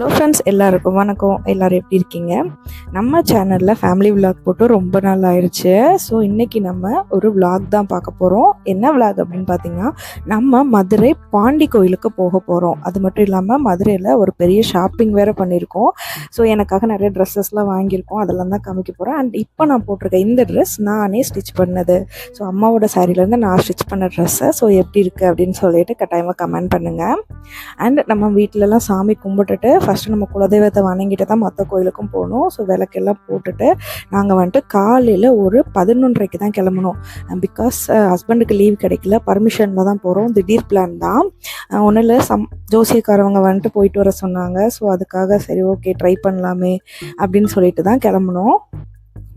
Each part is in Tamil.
hacerlo ஃப்ரெண்ட்ஸ் எல்லாருக்கும் வணக்கம். எல்லோரும் எப்படி இருக்கீங்க? நம்ம சேனலில் ஃபேமிலி விலாக் போட்டு ரொம்ப நாள் ஆயிடுச்சு ஸோ இன்றைக்கி நம்ம ஒரு விலாக் தான் பார்க்க போகிறோம் என்ன விலாக் அப்படின்னு பார்த்தீங்கன்னா நம்ம மதுரை பாண்டி கோயிலுக்கு போக போகிறோம் அது மட்டும் இல்லாமல் மதுரையில் ஒரு பெரிய ஷாப்பிங் வேறு பண்ணியிருக்கோம். ஸோ எனக்காக நிறைய ட்ரெஸ்ஸஸ்லாம் வாங்கியிருக்கோம். அதெல்லாம் தான் காமிக்க போகிறேன் அண்ட் இப்போ நான் போட்டிருக்கேன் இந்த ட்ரெஸ் நானே ஸ்டிச் பண்ணது. ஸோ அம்மாவோட சாரிலேருந்து நான் ஸ்டிச் பண்ண ட்ரெஸ்ஸை ஸோ எப்படி இருக்குது அப்படின்னு சொல்லிட்டு கட்டாயமாக கமெண்ட் பண்ணுங்கள் அண்ட் நம்ம வீட்டிலலாம் சாமி கும்பிட்டுட்டு ஃபஸ்ட்டு நம்ம நம்ம குலதெய்வத்தை வணங்கிட்டு தான் மற்ற கோயிலுக்கும் போகணும். ஸோ விளக்கெல்லாம் போட்டுட்டு நாங்கள் வந்துட்டு காலையில் ஒரு பதினொன்றரைக்கு தான் கிளம்பணும். பிகாஸ் ஹஸ்பண்டுக்கு லீவ் கிடைக்கல பர்மிஷனில் தான் போகிறோம் திடீர் பிளான் தான். ஒன்றும் இல்லை சம் ஜோசியக்காரவங்க வந்துட்டு போயிட்டு வர சொன்னாங்க. ஸோ அதுக்காக சரி ஓகே ட்ரை பண்ணலாமே அப்படின்னு சொல்லிட்டு தான் கிளம்பணும்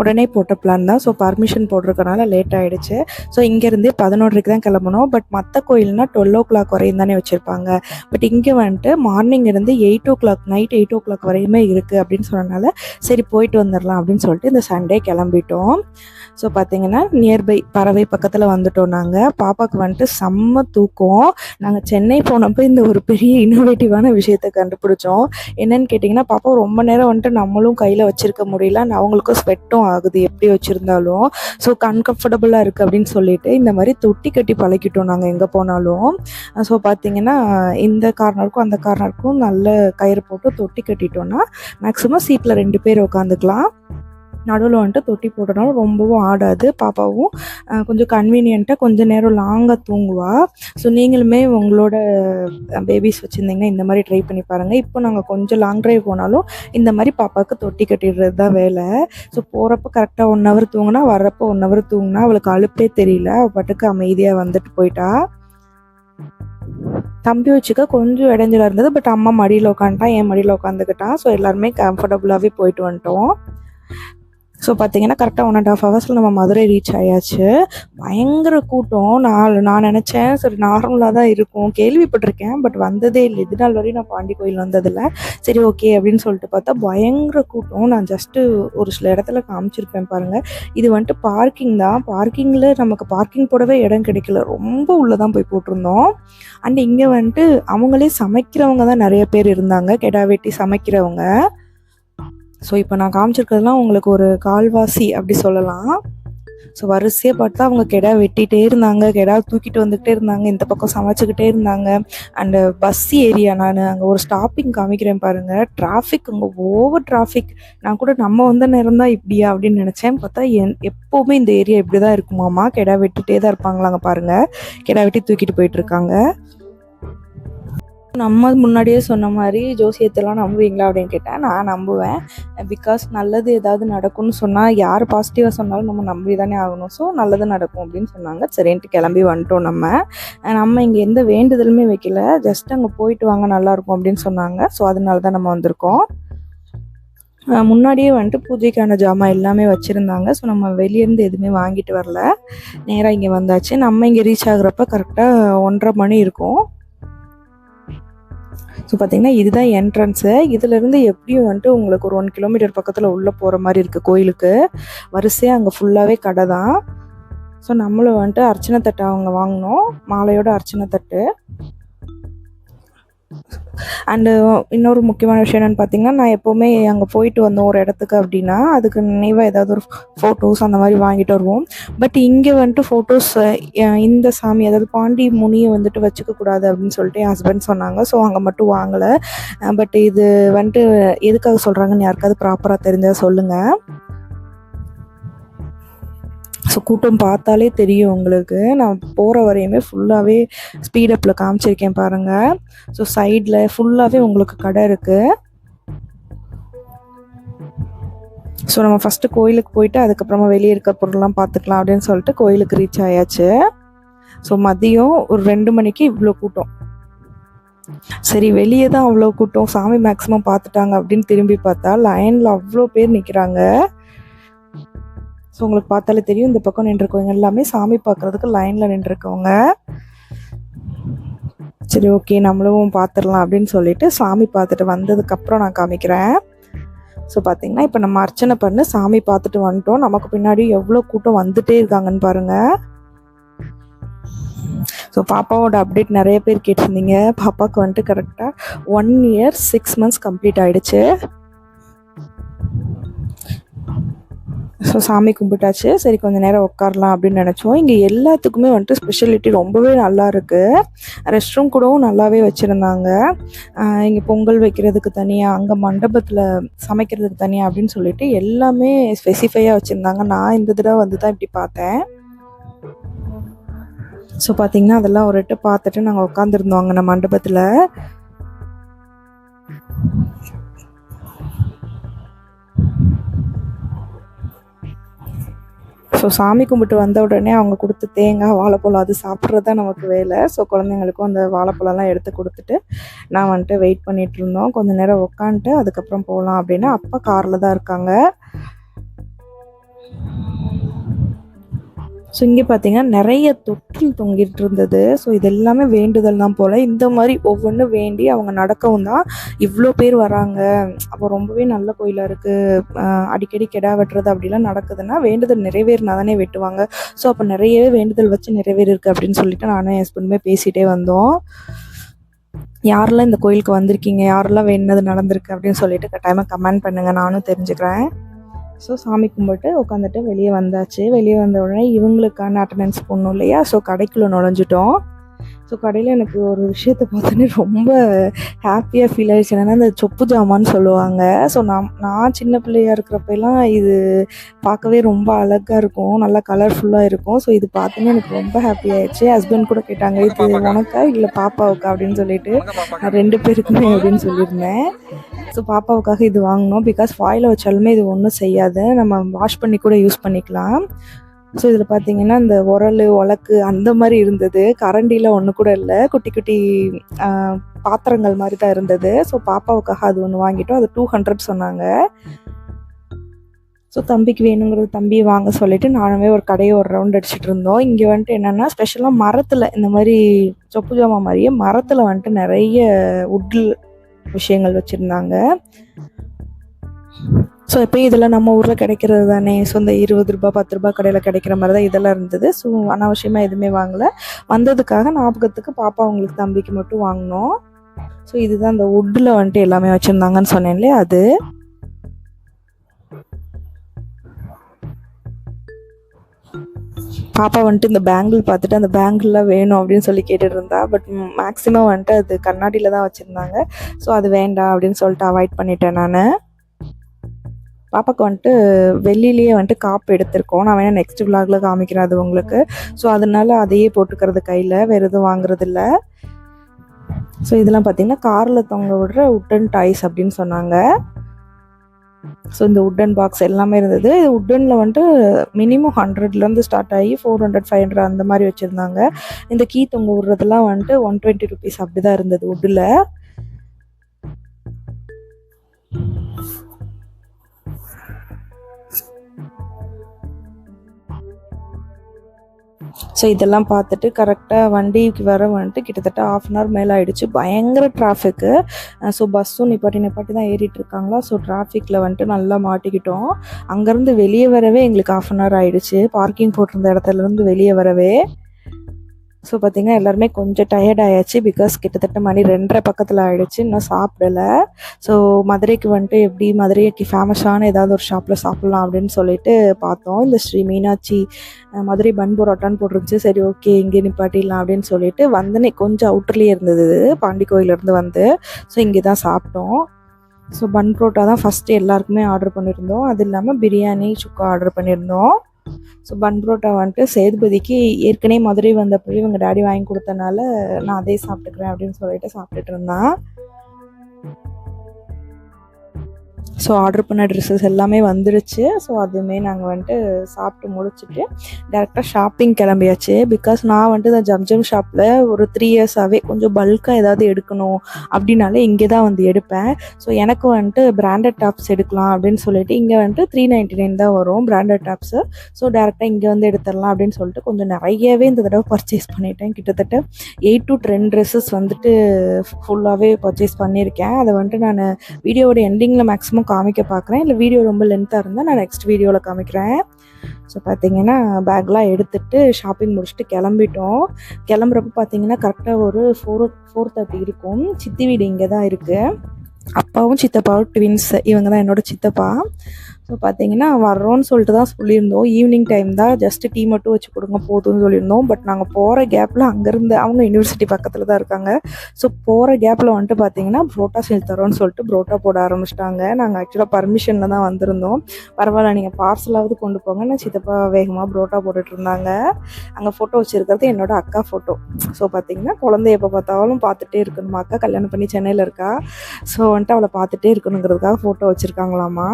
உடனே போட்ட பிளான் தான். ஸோ பர்மிஷன் போட்டிருக்கனால லேட் ஆகிடுச்சு ஸோ இங்கேருந்து பதினொன்றரைக்கு தான் கிளம்பணும். பட் மற்ற கோயில்னா டுவெல் ஓ கிளாக் வரையும் தானே வச்சுருப்பாங்க. பட் இங்கே வந்துட்டு மார்னிங் இருந்து eight o'clock night eight o'clock வரையுமே இருக்குது அப்படின்னு சொன்னனால சரி போயிட்டு வந்துடலாம் அப்படின்னு சொல்லிட்டு இந்த சண்டே கிளம்பிட்டோம். ஸோ பார்த்தீங்கன்னா நியர்பை பறவை பக்கத்தில் வந்துட்டோம் நாங்கள் பாப்பாவுக்கு வந்துட்டு செம்ம தூக்கம். நாங்கள் சென்னை போனப்போ இந்த ஒரு பெரிய இன்னோவேட்டிவான விஷயத்தை கண்டுபிடிச்சோம். என்னன்னு கேட்டிங்கன்னா பாப்பா ரொம்ப நேரம் வந்துட்டு நம்மளும் கையில் வச்சுருக்க முடியல. அவங்களுக்கும் ஸ்வெட்டும் ஆகுது எப்படி வச்சுருந்தாலும். ஸோ கம்ஃபர்டபுளாக இருக்குது அப்படின்னு சொல்லிட்டு இந்த மாதிரி தொட்டி கட்டி பழக்கிட்டோம் நாங்கள் எங்கே போனாலும். ஸோ பார்த்தீங்கன்னா இந்த கார்னருக்கும் அந்த கார்னருக்கும் நல்ல கயிறு போட்டு தொட்டி கட்டிட்டோன்னா மேக்ஸிமம் சீட்டில் ரெண்டு பேர் உட்காந்துக்கலாம். நடுவில் வந்துட்டு தொட்டி போட்டனால ரொம்பவும் ஆடாது. பாப்பாவும் கொஞ்சம் கன்வீனியண்ட்டாக கொஞ்சம் நேரம் லாங்காக தூங்குவா. ஸோ நீங்களுமே உங்களோட பேபிஸ் வச்சுருந்தீங்கன்னா இந்த மாதிரி ட்ரை பண்ணி பாருங்கள் இப்போ நாங்கள் கொஞ்சம் லாங் ட்ரைவ் போனாலும் இந்த மாதிரி பாப்பாவுக்கு தொட்டி கட்டிடுறது தான் வேலை. ஸோ போகிறப்ப கரெக்டாக ஒன் ஹவர் தூங்கினா வர்றப்போ ஒன் ஹவர் தூங்கினா அவளுக்கு அழுப்பே தெரியல. அவள் பாட்டுக்கு அமைதியாக வந்துட்டு போயிட்டா. தம்பி வச்சுக்க கொஞ்சம் இடைஞ்சலாக இருந்தது. பட் அம்மா மடியில் உட்காந்துட்டான் என் மடியில் உட்காந்துக்கிட்டான் ஸோ எல்லாருமே கம்ஃபர்டபுளாகவே போயிட்டு வந்துட்டோம். ஸோ பார்த்தீங்கன்னா கரெக்டாக ஒன் அண்ட் ஹாஃப் ஹவர்ஸில் நம்ம மதுரை ரீச் ஆயாச்சு. பயங்கர கூட்டம். நான் நான் நினச்சேன் சரி நார்மலாக தான் இருக்கும். கேள்விப்பட்டிருக்கேன் பட் வந்ததே இல்லை. இது நாள் வரையும் நான் பாண்டி கோயில் வந்ததில்ல. சரி ஓகே அப்படின்னு சொல்லிட்டு பார்த்தா பயங்கர கூட்டம். நான் ஜஸ்ட்டு ஒரு சில இடத்துல காமிச்சிருப்பேன் பாருங்கள் இது வந்துட்டு பார்க்கிங் தான். பார்க்கிங்கில் நமக்கு பார்க்கிங் போடவே இடம் கிடைக்கல. ரொம்ப உள்ளே தான் போய் போட்டிருந்தோம். அண்ட் இங்கே வந்துட்டு அவங்களே சமைக்கிறவங்க தான் நிறைய பேர் இருந்தாங்க. கெடா வெட்டி சமைக்கிறவங்க. ஸோ இப்போ நான் காமிச்சிருக்கிறதுலாம் உங்களுக்கு ஒரு கால்வாசி அப்படி சொல்லலாம். ஸோ வரிசையாக பார்த்தா அவங்க கெடா வெட்டிகிட்டே இருந்தாங்க. கெடா தூக்கிட்டு வந்துக்கிட்டே இருந்தாங்க. இந்த பக்கம் சமைச்சிக்கிட்டே இருந்தாங்க. அண்டு பஸ் ஏரியா நான் அங்கே ஒரு ஸ்டாப்பிங் காமிக்கிறேன் பாருங்கள் டிராஃபிக் அங்கே ஓவர் டிராஃபிக் நான் கூட நம்ம வந்த நேரம் தான் இப்படியா அப்படின்னு நினச்சேன். பார்த்தா என் எப்போவுமே இந்த ஏரியா இப்படி தான் இருக்குமாம்மா கெடா வெட்டிகிட்டே தான் இருப்பாங்களாங்க பாருங்கள் கெடா வெட்டி தூக்கிட்டு போயிட்டுருக்காங்க நம்ம முன்னாடியே சொன்ன மாதிரி ஜோசியத்தெல்லாம் நம்புவீங்களா அப்படின்னு கேட்டேன் நான் நம்புவேன். பிகாஸ் நல்லது ஏதாவது நடக்கும்னு சொன்னால் யார் பாசிட்டிவாக சொன்னாலும் நம்ம நம்பி தானே ஆகணும். ஸோ நல்லது நடக்கும் அப்படின்னு சொன்னாங்க. சரின்ட்டு கிளம்பி வந்துட்டோம் நம்ம. நம்ம இங்கே எந்த வேண்டுதலுமே வைக்கல. ஜஸ்ட் அங்கே போயிட்டு வாங்க நல்லாயிருக்கும் அப்படின்னு சொன்னாங்க. ஸோ அதனால தான் நம்ம வந்திருக்கோம். முன்னாடியே வந்துட்டு பூஜைக்கான ஜாமான் எல்லாமே வச்சுருந்தாங்க. ஸோ நம்ம வெளியேருந்து எதுவுமே வாங்கிட்டு வரல. நேராக இங்கே வந்தாச்சு. நம்ம இங்கே ரீச் ஆகுறப்ப கரெக்டாக ஒன்றரை மணி இருக்கும். ஸோ பார்த்தீங்கன்னா இதுதான் என்ட்ரன்ஸு இதுலேருந்து எப்படியும் வந்துட்டு உங்களுக்கு ஒரு ஒன் கிலோமீட்டர் பக்கத்தில் உள்ளே போகிற மாதிரி இருக்குது கோயிலுக்கு. வரிசையாக அங்கே ஃபுல்லாகவே கடை தான். ஸோ நம்மளும் வந்துட்டு அர்ச்சனை தட்டு அவங்க வாங்கினோம் மாலையோட அர்ச்சனை தட்டு. அண்டு uh, இன்னொரு முக்கியமான விஷயம் என்னென்னு பார்த்தீங்கன்னா நான் எப்போவுமே அங்கே போயிட்டு வந்தோம் ஒரு இடத்துக்கு அப்படின்னா அதுக்கு நினைவாக ஏதாவது ஒரு ஃபோட்டோஸ் அந்த மாதிரி வாங்கிட்டு வருவோம். பட் இங்கே வந்துட்டு ஃபோட்டோஸ் இந்த சாமி அதாவது பாண்டி முனியை வந்துட்டு வச்சுக்கக்கூடாது அப்படின்னு சொல்லிட்டு என் ஹஸ்பண்ட் சொன்னாங்க. ஸோ அங்கே மட்டும் வாங்கலை. பட் இது வந்துட்டு எதுக்காக சொல்கிறாங்கன்னு யாருக்காவது ப்ராப்பராக தெரிஞ்சால் சொல்லுங்கள் ஸோ கூட்டம் பார்த்தாலே தெரியும் உங்களுக்கு. நான் போகிற வரையுமே ஃபுல்லாகவே ஸ்பீடப்பில் காமிச்சிருக்கேன் பாருங்கள் ஸோ சைடில் ஃபுல்லாகவே உங்களுக்கு கடை இருக்குது ஸோ நம்ம ஃபஸ்ட்டு கோயிலுக்கு போயிட்டு அதுக்கப்புறமா வெளியே இருக்க பொருள்லாம் பார்த்துக்கலாம் அப்படின்னு சொல்லிட்டு கோயிலுக்கு ரீச் ஆயாச்சு. ஸோ மதியம் ஒரு ரெண்டு மணிக்கு இவ்வளோ கூட்டம். சரி வெளியே தான் அவ்வளோ கூட்டம். சாமி மேக்ஸிமம் பார்த்துட்டாங்க அப்படின்னு திரும்பி பார்த்தா லைனில் அவ்வளோ பேர் நிற்கிறாங்க ஸோ உங்களுக்கு பார்த்தாலே தெரியும் இந்த பக்கம் நின்றுருக்கவங்க எல்லாமே சாமி பார்க்குறதுக்கு லைனில் நின்றுருக்கவங்க. சரி ஓகே நம்மளும் பார்த்துடலாம் அப்படின்னு சொல்லிட்டு சாமி பார்த்துட்டு வந்ததுக்கப்புறம் நான் காமிக்கிறேன். ஸோ பார்த்தீங்கன்னா இப்போ நம்ம அர்ச்சனை பண்ணி சாமி பார்த்துட்டு வந்துட்டோம். நமக்கு பின்னாடி எவ்வளோ கூட்டம் வந்துட்டே இருக்காங்கன்னு பாருங்கள் ஸோ பாப்பாவோட அப்டேட் நிறைய பேர் கேட்டிருந்தீங்க. பாப்பாவுக்கு வந்துட்டு கரெக்டாக one year six months complete ஆகிடுச்சு ஸோ சாமி கும்பிட்டாச்சு. சரி கொஞ்ச நேரம் உட்காரலாம் அப்படின்னு நினச்சோம். இங்கே எல்லாத்துக்குமே வந்துட்டு ஸ்பெஷலிட்டி ரொம்பவே நல்லா இருக்குது ரெஸ்ட் ரூம் கூடவும் நல்லாவே வச்சுருந்தாங்க. இங்கே பொங்கல் வைக்கிறதுக்கு தனியாக அங்கே மண்டபத்தில் சமைக்கிறதுக்கு தனியாக அப்படின்னு சொல்லிட்டு எல்லாமே ஸ்பெசிஃபையாக வச்சுருந்தாங்க. நான் இந்த தடவை வந்து தான் இப்படி பார்த்தேன். ஸோ பார்த்தீங்கன்னா அதெல்லாம் ஒரு பார்த்துட்டு நாங்கள் உட்காந்துருந்தோம் அங்கே மண்டபத்தில். ஸோ சாமி கும்பிட்டு வந்த உடனே அவங்க கொடுத்த தேங்காய் வாழைப்பழம் அது சாப்பிட்றது தான் நமக்கு வேலை. ஸோ குழந்தைங்களுக்கும் அந்த வாழைப்பழம்லாம் எடுத்து கொடுத்துட்டு நான் வந்துட்டு வெயிட் பண்ணிட்டு இருந்தோம். கொஞ்சம் நேரம் உட்காந்துட்டு அதுக்கப்புறம் போகலாம் அப்படின்னா. அப்பா காரில் தான் இருக்காங்க. ஸோ இங்கே பார்த்தீங்கன்னா நிறைய தொட்டில் தொங்கிட்டு இருந்தது. ஸோ இது எல்லாமே வேண்டுதல் தான் போல். இந்த மாதிரி ஒவ்வொன்றும் வேண்டி அவங்க நடக்கவும் தான் இவ்வளோ பேர் வராங்க. அப்போ ரொம்பவே நல்ல கோயிலாக இருக்குது அடிக்கடி கெடா வெட்டுறது அப்படிலாம் நடக்குதுன்னா வேண்டுதல் நிறைவேறினா தானே வெட்டுவாங்க. ஸோ அப்போ நிறையவே வேண்டுதல் வச்சு நிறைவேறிருக்கு அப்படின்னு சொல்லிட்டு நானும் என் ஹஸ்பண்டுமே பேசிகிட்டே வந்தோம். யாரெல்லாம் இந்த கோயிலுக்கு வந்திருக்கீங்க? யாரெல்லாம் வேணுனது நடந்திருக்கு அப்படின்னு சொல்லிட்டு கட்டாயமாக கமெண்ட் பண்ணுங்கள் நானும் தெரிஞ்சுக்கிறேன். ஸோ சாமி கும்பிட்டு உட்காந்துட்டு வெளியே வந்தாச்சு. வெளியே வந்த உடனே இவங்களுக்கான அட்டண்டன்ஸ் போடணும் இல்லையா? ஸோ கடைக்குள்ளே நுழைஞ்சிட்டோம். ஸோ கடையில் எனக்கு ஒரு விஷயத்த பார்த்தோன்னே ரொம்ப ஹாப்பியாக ஃபீல் ஆயிடுச்சு. என்னன்னா இந்த சொப்பு ஜாமான்னு சொல்லுவாங்க. ஸோ நான் நான் சின்ன பிள்ளையாக இருக்கிறப்பெல்லாம் இது பார்க்கவே ரொம்ப அழகாக இருக்கும். நல்லா கலர்ஃபுல்லாக இருக்கும். ஸோ இது பார்த்தோன்னே எனக்கு ரொம்ப ஹாப்பி ஆயிடுச்சு. ஹஸ்பண்ட் கூட கேட்டாங்க இது உனக்கா இல்லை பாப்பாவுக்கா? அப்படின்னு சொல்லிட்டு. நான் ரெண்டு பேருக்குமே அப்படின்னு சொல்லியிருந்தேன். ஸோ பாப்பாவுக்காக இது வாங்கினோம். பிகாஸ் வாயில் வச்சாலுமே இது ஒன்றும் செய்யாது. நம்ம வாஷ் பண்ணி கூட யூஸ் பண்ணிக்கலாம். ஸோ இதில் பார்த்தீங்கன்னா இந்த உரல் உலக்கு அந்த மாதிரி இருந்தது. கரண்டியில் ஒன்று கூட இல்லை. குட்டி குட்டி பாத்திரங்கள் மாதிரி தான் இருந்தது. ஸோ பாப்பாவுக்காக அது ஒன்று வாங்கிட்டோம். அது டூ ஹண்ட்ரட் சொன்னாங்க. ஸோ தம்பிக்கு வேணுங்கிறது தம்பி வாங்க சொல்லிட்டு நானுமே ஒரு கடையை ஒரு ரவுண்ட் அடிச்சுட்டு இருந்தோம். இங்கே வந்துட்டு என்னென்னா ஸ்பெஷலாக மரத்தில் இந்த மாதிரி சொப்பு ஜாமா மாதிரியே மரத்தில் வந்துட்டு நிறைய உட் விஷயங்கள் வச்சுருந்தாங்க. ஸோ எப்பயும் இதெல்லாம் நம்ம ஊரில் கிடைக்கிறது தானே? ஸோ இந்த இருபது ரூபாய் பத்து ரூபாய் கடையில் கிடைக்கிற மாதிரி தான் இதெல்லாம் இருந்தது. ஸோ அனாவசியமாக எதுவுமே வாங்கலை. வந்ததுக்காக ஞாபகத்துக்கு பாப்பா அவங்களுக்கு தம்பிக்கு மட்டும் வாங்கினோம். ஸோ இதுதான் இந்த வுட்டில் வந்துட்டு எல்லாமே வச்சுருந்தாங்கன்னு சொன்னேன் இல்லையா அது? பாப்பா வந்துட்டு இந்த பேங்கிள் பார்த்துட்டு அந்த பேங்கிள்லாம் வேணும் அப்படின்னு சொல்லி கேட்டுட்டு இருந்தா பட் மேக்ஸிமம் வந்துட்டு அது கண்ணாடியில் தான் வச்சுருந்தாங்க. ஸோ அது வேண்டாம் அப்படின்னு சொல்லிட்டு அவாய்ட் பண்ணிட்டேன் நான். பாப்பாவுக்கு வந்துட்டு வெள்ளிலேயே வந்துட்டு காப்பு எடுத்திருக்கோம். நான் வேணால் நெக்ஸ்ட் விலாகில் காமிக்கிறேன் அது உங்களுக்கு. ஸோ அதனால அதையே போட்டுக்கிறது கையில் வேறு எதுவும் வாங்குறதில்ல. ஸோ இதெல்லாம் பார்த்தீங்கன்னா காரில் தொங்க விடுற உட்டன் டாய்ஸ் அப்படின்னு சொன்னாங்க. ஸோ இந்த உட்டன் பாக்ஸ் எல்லாமே இருந்தது. இது உட்டனில் வந்துட்டு மினிமம் ஹண்ட்ரட்லேருந்து ஸ்டார்ட் ஆகி ஃபோர் ஹண்ட்ரட் ஃபைவ் ஹண்ட்ரட் அந்த மாதிரி வச்சுருந்தாங்க. இந்த கீ தொங்க விடுறதுலாம் வந்துட்டு ஒன் டுவெண்ட்டி ருபீஸ் அப்படி தான் இருந்தது உட்டில் ஸோ இதெல்லாம் பார்த்துட்டு கரெக்டாக வண்டிக்கு வர வந்துட்டு கிட்டத்தட்ட ஆஃப் அன் ஹவர் மேலே ஆகிடுச்சு பயங்கர டிராஃபிக்கு ஸோ பஸ்ஸும் நிப்பாட்டி நிப்பாட்டி தான் ஏறிட்டு இருக்காங்களா? ஸோ டிராஃபிக்கில் வந்துட்டு நல்லா மாட்டிக்கிட்டோம். அங்கேருந்து வெளியே வரவே எங்களுக்கு ஆஃப் அன் ஹவர் ஆகிடுச்சு பார்க்கிங் போட்டிருந்த இடத்துல இருந்து வெளியே வரவே. ஸோ பார்த்தீங்கன்னா எல்லாருமே கொஞ்சம் டயர்ட் ஆயாச்சு பிகாஸ் கிட்டத்தட்ட மணி ரெண்டரை பக்கத்தில் ஆயிடுச்சு. இன்னும் சாப்பிடல. ஸோ மதுரைக்கு வந்துட்டு எப்படி மதுரைக்கு ஃபேமஸான ஏதாவது ஒரு ஷாப்பில் சாப்பிட்லாம் அப்படின்னு சொல்லிட்டு பார்த்தோம். இந்த ஸ்ரீ மீனாட்சி மதுரை பன் பரோட்டான்னு போட்டுருந்துச்சு. சரி ஓகே இங்கே நிப்பாட்டிடலாம் அப்படின்னு சொல்லிட்டு வந்தனே கொஞ்சம் அவுட்டர்லேயே இருந்தது. பாண்டி கோயிலேருந்து வந்து ஸோ இங்கே தான் சாப்பிட்டோம். ஸோ பன் புரோட்டா தான் ஃபஸ்ட்டு எல்லாருக்குமே ஆர்டர் பண்ணியிருந்தோம். அது இல்லாமல் பிரியாணி சுக்கா ஆர்டர் பண்ணியிருந்தோம். ஸோ பன் புரோட்டா வந்துட்டு சேதுபதிக்கு ஏற்கனவே மதுரை வந்தப்போ இவங்க டேடி வாங்கி கொடுத்தனால நான் அதே சாப்பிட்டுக்கிறேன் அப்படின்னு சொல்லிட்டு சாப்பிட்டுட்டு இருந்தேன். ஸோ ஆர்டர் பண்ண ட்ரெஸ்ஸஸ் எல்லாமே வந்துருச்சு. ஸோ அதுவுமே நாங்கள் வந்துட்டு சாப்பிட்டு முடிச்சுட்டு டேரெக்டாக ஷாப்பிங் கிளம்பியாச்சு. பிகாஸ் நான் வந்துட்டு இந்த ஜம்ஜம் ஷாப்பில் ஒரு த்ரீ இயர்ஸாகவே கொஞ்சம் பல்காக ஏதாவது எடுக்கணும் அப்படின்னாலே இங்கே தான் வந்து எடுப்பேன். ஸோ எனக்கு வந்துட்டு பிராண்டட் டாப்ஸ் எடுக்கலாம் அப்படின்னு சொல்லிட்டு இங்கே வந்துட்டு த்ரீ நைன்டி நைன் தான் வரும் பிராண்டட் டாப்ஸு ஸோ டேரெக்டாக இங்கே வந்து எடுத்துடலாம் அப்படின்னு சொல்லிட்டு கொஞ்சம் நிறையவே இந்த தடவை பர்ச்சேஸ் பண்ணிட்டேன். கிட்டத்தட்ட எயிட் டு டென் ட்ரெஸ்ஸஸ் வந்துட்டு ஃபுல்லாகவே பர்ச்சேஸ் பண்ணியிருக்கேன். அதை வந்துட்டு நான் வீடியோவோட எண்டிங்கில் மேக்ஸிமம் காமிக்க பார்க்குறேன். இல்லை வீடியோ ரொம்ப லென்த்தாக இருந்தால் நான் நெக்ஸ்ட் வீடியோவில் காமிக்கிறேன். ஸோ பார்த்தீங்கன்னா பேக்லாம் எடுத்துட்டு ஷாப்பிங் முடிச்சுட்டு கிளம்பிட்டோம். கிளம்புறப்ப பார்த்தீங்கன்னா கரெக்டாக ஒரு ஃபோர் ஃபோர் தேர்ட்டி இருக்கும். சித்தி வீடு இங்கே தான் இருக்குது அப்பாவும் சித்தப்பாவும் ட்வின்ஸ் இவங்க தான் என்னோட சித்தப்பா. ஸோ பார்த்தீங்கன்னா வர்றோன்னு சொல்லிட்டு தான் சொல்லியிருந்தோம். ஈவினிங் டைம் தான் ஜஸ்ட் டீ மட்டும் வச்சு கொடுங்க போதும்னு சொல்லியிருந்தோம். பட் நாங்கள் போகிற கேப்பில் அங்கேருந்து அவங்க யூனிவர்சிட்டி பக்கத்தில் தான் இருக்காங்க. ஸோ போகிற கேப்பில் வந்துட்டு பார்த்தீங்கன்னா புரோட்டா செஞ்சு தரோன்னு சொல்லிட்டு புரோட்டா போட ஆரம்பிச்சிட்டாங்க. நாங்கள் ஆக்சுவலாக பர்மிஷனில் தான் வந்திருந்தோம். பரவாயில்ல நீங்கள் பார்சலாவது கொண்டு போங்க. நான் சித்தப்பா வேகமாக புரோட்டா போட்டுட்டு இருந்தாங்க. அங்கே ஃபோட்டோ வச்சுருக்கிறது என்னோட அக்கா ஃபோட்டோ ஸோ பார்த்தீங்கன்னா குழந்தைய எப்போ பார்த்தாலும் பார்த்துட்டே இருக்கணுமா அக்கா? கல்யாணம் பண்ணி சென்னையில் இருக்கா? ஸோ வந்துட்டு அவளை பார்த்துட்டே இருக்கணுங்கிறதுக்காக ஃபோட்டோ வச்சுருக்காங்களாமா?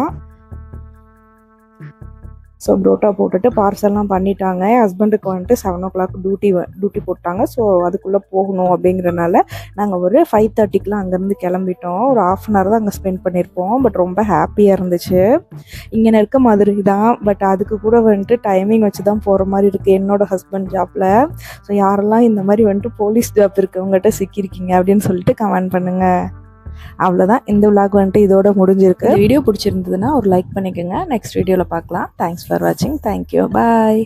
ஸோ புரோட்டா போட்டுட்டு பார்சல்லாம் பண்ணிட்டாங்க. ஹஸ்பண்டுக்கு வந்துட்டு seven o'clock duty duty போட்டாங்க. ஸோ அதுக்குள்ளே போகணும் அப்படிங்கிறனால நாங்கள் ஒரு ஃபைவ் தேர்ட்டிக்கெலாம் அங்கேருந்து கிளம்பிட்டோம். ஒரு ஆஃப் அன் ஹவர் தான் அங்கே ஸ்பெண்ட் பண்ணியிருப்போம். பட் ரொம்ப ஹாப்பியாக இருந்துச்சு. இங்கே இருக்க மாதிரி தான். பட் அதுக்கு கூட வந்துட்டு டைமிங் வச்சு தான் போகிற மாதிரி இருக்குது என்னோட ஹஸ்பண்ட் ஜாப்பில் ஸோ யாரெல்லாம் இந்த மாதிரி வந்துட்டு போலீஸ் ஜாப் இருக்கவங்ககிட்ட சிக்கியிருக்கீங்க அப்படின்னு சொல்லிட்டு கமெண்ட் பண்ணுங்கள் அவ்வளோதான் இந்த விளாக் வந்துட்டு இதோட முடிஞ்சிருக்கு. வீடியோ பிடிச்சிருந்ததுன்னா ஒரு லைக் பண்ணிக்கோங்க. நெக்ஸ்ட் வீடியோவில் பார்க்கலாம். தேங்க்ஸ் ஃபார் வாட்சிங் தேங்க்யூ பாய்